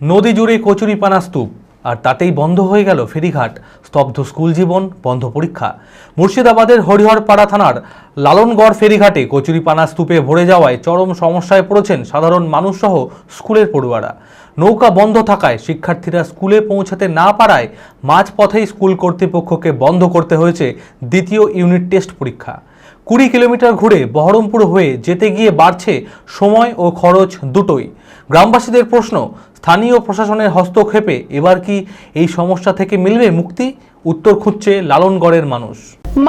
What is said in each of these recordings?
নদী জুড়ে কচুরিপানা স্তূপ, আর তাতেই বন্ধ হয়ে গেল ফেরিঘাট, স্তব্ধ স্কুল জীবন, বন্ধ পরীক্ষা। মুর্শিদাবাদের হরিহরপাড়া থানার লালনগড় ফেরিঘাটে কচুরিপানা স্তূপে ভরে যাওয়ায় চরম সমস্যায় পড়েছেন সাধারণ মানুষসহ স্কুলের পড়ুয়ারা। নৌকা বন্ধ থাকায় শিক্ষার্থীরা স্কুলে পৌঁছাতে না পারায় মাঝপথেই স্কুল কর্তৃপক্ষকে বন্ধ করতে হয়েছে দ্বিতীয় ইউনিট টেস্ট পরীক্ষা। কুড়ি কিলোমিটার ঘুরে বহরমপুর হয়ে যেতে গিয়ে বাড়ছে সময় ও খরচ দুটোই। গ্রামবাসীদের প্রশ্ন স্থানীয় প্রশাসনের হস্তক্ষেপে এবার কি এই সমস্যা থেকে মিলবে মুক্তি? উত্তর খুঁজছে লালনগড়ের মানুষ।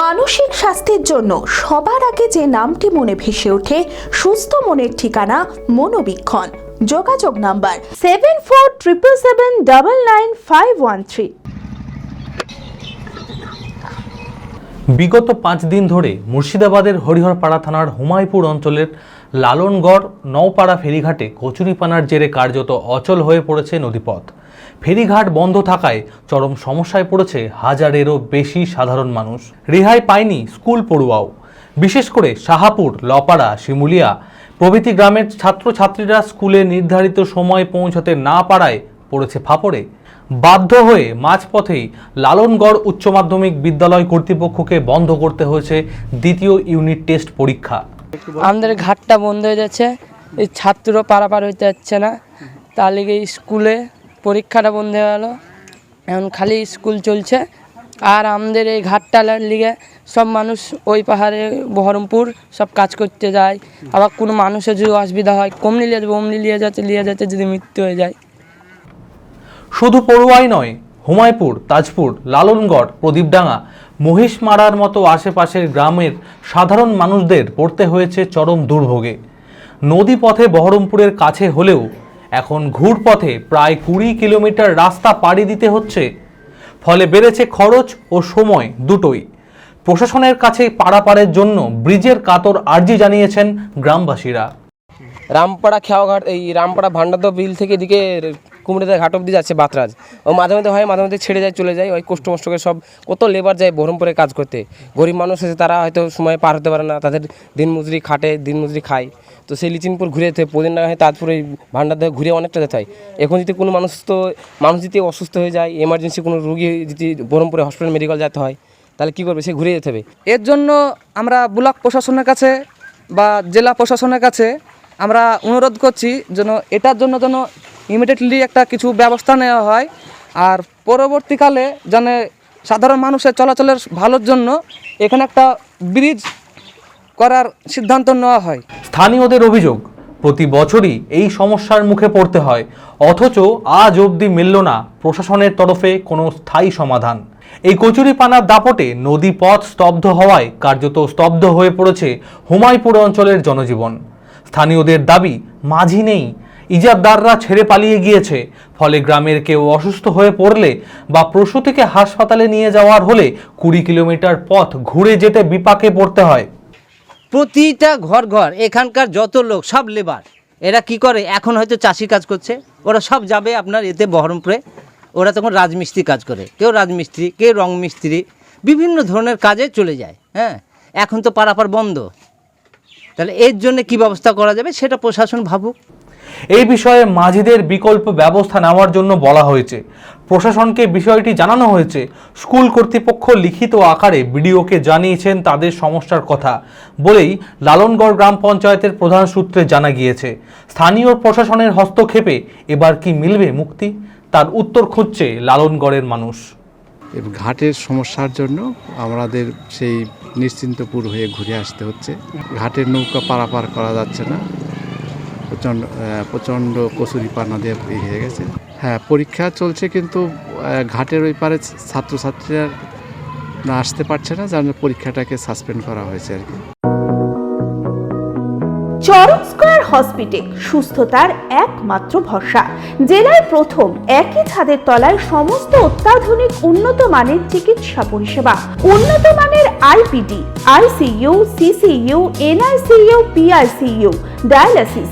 মানসিক স্বাস্থ্যের জন্য সবার আগে যে নামটি মনে ভেসে ওঠে সুস্থ মনের ঠিকানা মনোবীক্ষণ। যোগাযোগ number seven four triple seven double nine five one three বিগত পাঁচ দিন ধরে মুর্শিদাবাদের হরিহরপাড়া থানার হুমায়পুর অঞ্চলের লালনগড়, নওপাড়া ফেরিঘাটে কচুরিপানার জেরে কার্যত অচল হয়ে পড়েছে নদীপথ। ফেরিঘাট বন্ধ থাকায় চরম সমস্যায় পড়েছে হাজারেরও বেশি সাধারণ মানুষ। রেহাই পায়নি স্কুল পড়ুয়াও। বিশেষ করে শাহাপুর, লপাড়া, শিমুলিয়া প্রভৃতি গ্রামের ছাত্রছাত্রীরা স্কুলে নির্ধারিত সময় পৌঁছাতে না পারায় পড়েছে ফাপড়ে। বাধ্য হয়ে মাঝপথেই লালনগড় উচ্চ মাধ্যমিক বিদ্যালয় কর্তৃপক্ষকে বন্ধ করতে হয়েছে দ্বিতীয় ইউনিট টেস্ট পরীক্ষা। আমাদের ঘাটটা বন্ধ হয়ে যাচ্ছে। এই ছাত্র পারাপার হইতে যাচ্ছে না। তার লিগে স্কুলে পরীক্ষাটা বন্ধ হয়ে গেল। এখন খালি স্কুল চলছে। আর আমাদের এই ঘাটটার লিগে সব মানুষ ওই পাহাড়ে বহরমপুর সব কাজ করতে যায়। আবার কোনো মানুষের যদি অসুবিধা হয় কমনি লিয়ে যাবে অমনি লিয়ে যাচ্ছে লিয়ে যাচ্ছে, যদি মৃত্যু হয়ে যায়। শুধু পড়ুয়াই নয় হুমায়পুর, তাজপুর, লালনগড়, প্রদীপডাঙ্গা, মহিষমারার মতো আশেপাশের গ্রামের সাধারণ মানুষদের পড়তে হয়েছে চরম দুর্ভোগে। নদী পথে বহরমপুরের কাছে হলেও এখন ঘুরপথে প্রায় কুড়ি কিলোমিটার রাস্তা পাড়ি দিতে হচ্ছে। ফলে বেড়েছে খরচ ও সময় দুটোই। প্রশাসনের কাছে পারাপারের জন্য ব্রিজের কাতর আর্জি জানিয়েছেন গ্রামবাসীরা। রামপাড়া খেয়াঘাট এই রামপাড়া ভান্ডার বিল থেকে এদিকে কুমড়িতে ঘাট অব্দি যাচ্ছে বাতরাজ। ও মাঝে মধ্যে হয়, মাঝে মধ্যে ছেড়ে যায়, চলে যায়। ওই কষ্ট মষ্ট করে সব, কত লেবার যায় বহরমপুরে কাজ করতে। গরিব মানুষ আছে তারা হয়তো সময় পার হতে পারে না, তাদের দিন মজুরি খাটে দিন মজুরি খায়। তো সেই লিচিনপুর ঘুরে যেতে হয়। প্রদিন না হয় তারপরে এই ভান্ডার থেকে ঘুরে অনেকটা যেতে হয়। এখন যদি কোনো মানুষ তো, মানুষ যদি অসুস্থ হয়ে যায় এমার্জেন্সি কোনো রুগী যদি বহরমপুরে হসপিটাল মেডিকেল যেতে হয়, তাহলে কী করবে? সে ঘুরে যেতে হবে। এর জন্য আমরা ব্লক প্রশাসনের কাছে বা জেলা প্রশাসনের কাছে আমরা অনুরোধ করছি যেন এটার জন্য যেন ইমিডিয়েটলি একটা কিছু ব্যবস্থা নেওয়া হয়। আর পরবর্তীকালে যেন সাধারণ মানুষের চলাচলের ভালোর জন্য এখানে একটা ব্রিজ করার সিদ্ধান্ত নেওয়া হয়। স্থানীয়দের অভিযোগ, প্রতি বছরই এই সমস্যার মুখে পড়তে হয়। অথচ আজ অবধি মিলল না প্রশাসনের তরফে কোনো স্থায়ী সমাধান। এই কচুরিপানার দাপটে নদী পথ স্তব্ধ হওয়ায় কার্যত স্তব্ধ হয়ে পড়েছে হুমায়পুর অঞ্চলের জনজীবন। স্থানীয়দের দাবি, মাঝি নেই। ইজাবদাররা ছেড়ে পালিয়ে গিয়েছে। ফলে গ্রামের কেউ অসুস্থ হয়ে পড়লে বা প্রসূতিকে হাসপাতালে নিয়ে যাওয়ার হলে কুড়ি কিলোমিটার পথ ঘুরে যেতে বিপাকে পড়তে হয়। প্রতিটা ঘর ঘর, এখানকার যত লোক, সব লেবার এরা কি করে? এখন হয়তো চাষি কাজ করছে। ওরা সব যাবে আপনার এতে বহরমপুরে। ওরা তখন রাজমিস্ত্রি কাজ করে। কেউ রাজমিস্ত্রি, কেউ রং মিস্ত্রি, বিভিন্ন ধরনের কাজে চলে যায় হ্যাঁ? এখন তো পারাপার বন্ধ। তাহলে এর জন্য কি ব্যবস্থা করা যাবে? সেটা প্রশাসন ভাবুক। এই বিষয়ে মাঝিদের বিকল্প ব্যবস্থা নেওয়ার জন্য বলা হয়েছে। প্রশাসনকে বিষয়টি জানানো হয়েছে। স্কুল কর্তৃপক্ষ লিখিত আকারে বিডিওকে জানিয়েছেন তাদের সমস্যার কথা বলেই লালনগড় গ্রাম পঞ্চায়েতের প্রধান সূত্রে জানা গিয়েছে। স্থানীয় প্রশাসনের হস্তক্ষেপে এবার কি মিলবে মুক্তি? তার উত্তর খুঁজছে লালনগড়ের মানুষ। ঘাটের সমস্যার জন্য আমাদের সেই নিশ্চিন্তপুর হয়ে ঘুরে আসতে হচ্ছে। ঘাটের নৌকা পারাপার করা যাচ্ছে না। প্রচণ্ড প্রচণ্ড কচুরি পানা দিয়ে এই হয়ে গেছে। হ্যাঁ পরীক্ষা চলছে কিন্তু ঘাটের ওই পারে ছাত্রছাত্রীরা না আসতে পারছে না, যার পরীক্ষাটাকে সাসপেন্ড করা হয়েছে আর কি। চরক স্কয়ার হসপিটাল, সুস্থতার একমাত্র ভরসা। জেলায় প্রথম একই ছাদের তলায় সমস্ত অত্যাধুনিক উন্নত মানের চিকিৎসা পরিষেবা। উন্নত মানের IPD, ICU, CCU, NICU, PICU, dialysis